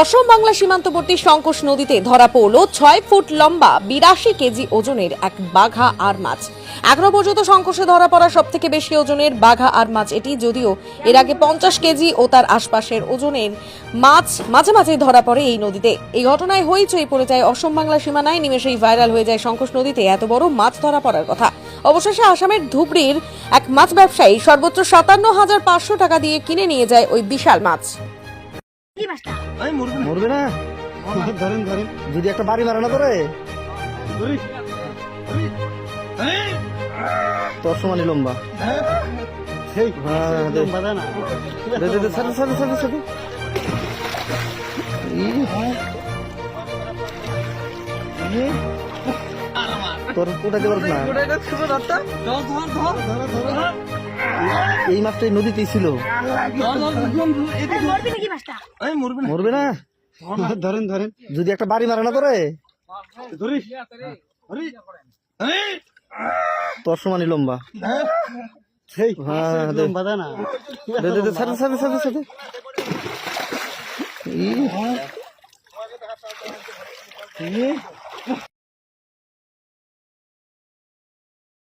অসম বাংলা সীমান্তবর্তী শঙ্কোষ নদীতে ধরা পড়ল ছয় ফুট লম্বা বিরাশি কেজি ওজনের এক বাঘা আর মাছ। এখনও পর্যন্ত শঙ্কোষে ধরা পড়া সব থেকে বেশি ওজনের বাঘা আর মাছ এটি, যদিও এর আগে পঞ্চাশ কেজি ও তার আশপাশের ওজনের মাছ মাঝে মাঝে ধরা পড়ে এই নদীতে। এই ঘটনায় হইচই পড়ে যায় অসম বাংলা সীমানায়, নিমেষেই ভাইরাল হয়ে যায় শঙ্কোষ নদীতে এত বড় মাছ ধরা পড়ার কথা। অবশেষে আসামের ধুবড়ির এক মাছ ব্যবসায়ী সর্বোচ্চ সাতান্ন হাজার পাঁচশো টাকা দিয়ে কিনে নিয়ে যায় ওই বিশাল মাছ। কি মরবে না। ধরেন ধরেন যদি একটা বাড়ি মারা না করে? তোর সমানই লম্বা। হ্যাঁ। ই। তোর উঠাইতে পারছ না। এই মাছটা এই নদীতেই ছিল। মরবি না। ধরেন ধরেন। যদি একটা বাড়ি মারা না করে তোর সমানই লম্বা। হ্যাঁ